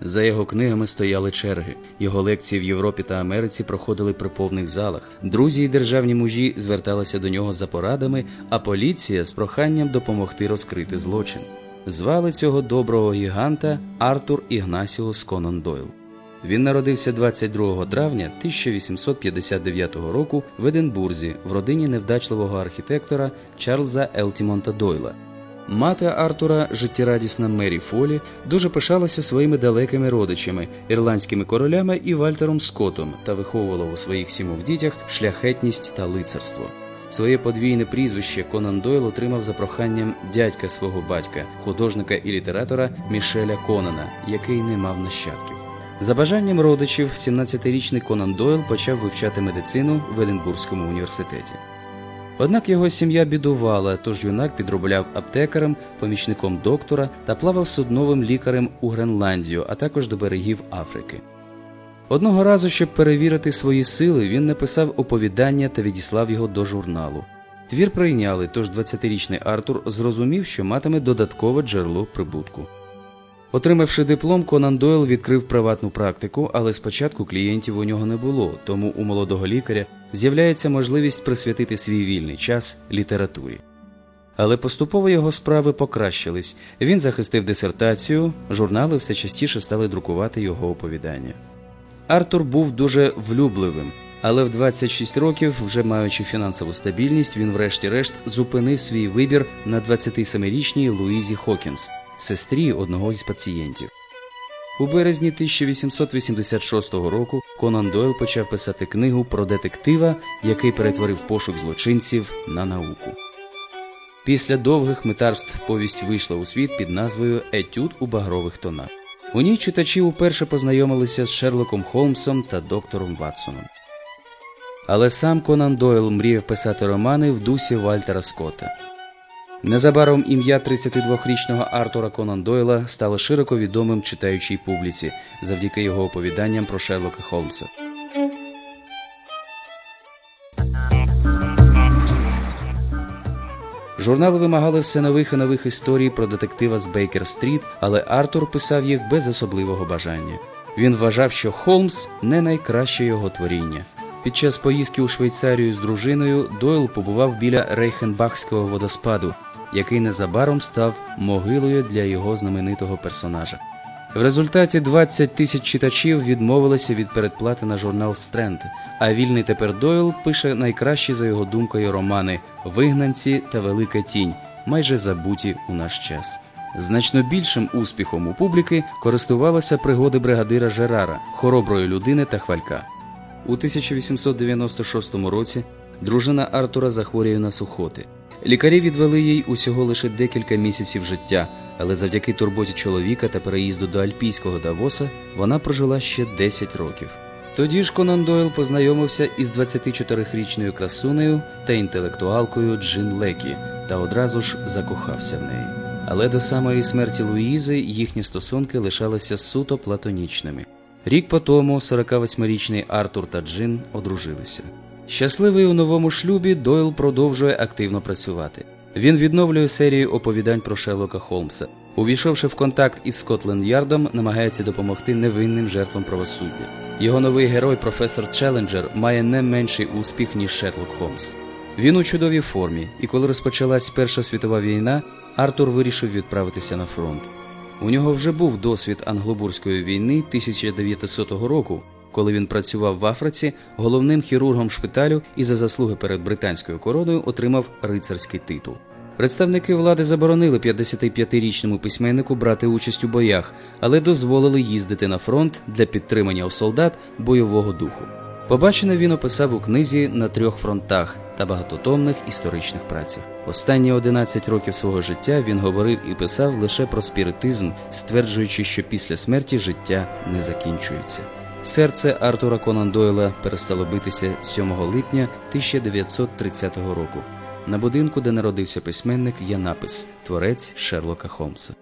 За його книгами стояли черги. Його лекції в Європі та Америці проходили при повних залах. Друзі і державні мужі зверталися до нього за порадами, а поліція з проханням допомогти розкрити злочин. Звали цього доброго гіганта Артур Ігнасіус Конан Дойл. Він народився 22 травня 1859 року в Единбурзі в родині невдачливого архітектора Чарльза Елтімонта Дойла. Мати Артура, життєрадісна Мері Фолі, дуже пишалася своїми далекими родичами, ірландськими королями і Вальтером Скоттом та виховувала у своїх сімох дітях шляхетність та лицарство. Своє подвійне прізвище Конан Дойл отримав за проханням дядька свого батька, художника і літератора Мішеля Конана, який не мав нащадків. За бажанням родичів, 17-річний Конан Дойл почав вивчати медицину в Единбурзькому університеті. Однак його сім'я бідувала, тож юнак підробляв аптекарем, помічником доктора та плавав судновим лікарем у Гренландію, а також до берегів Африки. Одного разу, щоб перевірити свої сили, він написав оповідання та відіслав його до журналу. Твір прийняли, тож 20-річний Артур зрозумів, що матиме додаткове джерело прибутку. Отримавши диплом, Конан Дойл відкрив приватну практику, але спочатку клієнтів у нього не було, тому у молодого лікаря з'являється можливість присвятити свій вільний час літературі. Але поступово його справи покращились. Він захистив дисертацію, журнали все частіше стали друкувати його оповідання. Артур був дуже влюбливим, але в 26 років, вже маючи фінансову стабільність, він, врешті-решт, зупинив свій вибір на 27-річній Луїзі Хокінс, сестрі одного із пацієнтів. У березні 1886 року Конан Дойл почав писати книгу про детектива, який перетворив пошук злочинців на науку. Після довгих метарств повість вийшла у світ під назвою Етюд у багрових тонах. У ній читачі уперше познайомилися з Шерлоком Холмсом та доктором Ватсоном. Але сам Конан Дойл мріяв писати романи в дусі Вальтера Скотта. Незабаром ім'я 32-річного Артура Конан Дойла стало широко відомим читаючій публіці завдяки його оповіданням про Шерлока Холмса. Журнали вимагали все нових і нових історій про детектива з Бейкер-стріт, але Артур писав їх без особливого бажання. Він вважав, що Холмс не найкраще його творіння. Під час поїздки у Швейцарію з дружиною Дойл побував біля Рейхенбахського водоспаду, який незабаром став могилою для його знаменитого персонажа. В результаті 20 тисяч читачів відмовилися від передплати на журнал Стренд, а вільний тепер Дойл пише найкращі за його думкою романи Вигнанці та Велика тінь, майже забуті у наш час. Значно більшим успіхом у публіки користувалися пригоди бригадира Жерара, хороброї людини та хвалька. У 1896 році дружина Артура захворює на сухоти. Лікарі відвели їй усього лише декілька місяців життя, але завдяки турботі чоловіка та переїзду до Альпійського Давоса вона прожила ще 10 років. Тоді ж Конан Дойл познайомився із 24-річною красунею та інтелектуалкою Джин Лекі та одразу ж закохався в неї. Але до самої смерті Луїзи їхні стосунки лишалися суто платонічними. Рік по тому 48-річний Артур та Джин одружилися. Щасливий у новому шлюбі, Дойл продовжує активно працювати. Він відновлює серію оповідань про Шерлока Холмса. Увійшовши в контакт із Скотленд Ярдом, намагається допомогти невинним жертвам правосуддя. Його новий герой, професор Челленджер, має не менший успіх, ніж Шерлок Холмс. Він у чудовій формі, і коли розпочалась Перша світова війна, Артур вирішив відправитися на фронт. У нього вже був досвід англобурської війни 1900 року, коли він працював в Африці головним хірургом шпиталю і за заслуги перед британською короною отримав рицарський титул. Представники влади заборонили 55-річному письменнику брати участь у боях, але дозволили їздити на фронт для підтримання у солдат бойового духу. Побачене він описав у книзі на трьох фронтах та багатотомних історичних працях. Останні 11 років свого життя він говорив і писав лише про спіритизм, стверджуючи, що після смерті життя не закінчується. Серце Артура Конан Дойла перестало битися 7 липня 1930 року. На будинку, де народився письменник, є напис Творець Шерлока Холмса.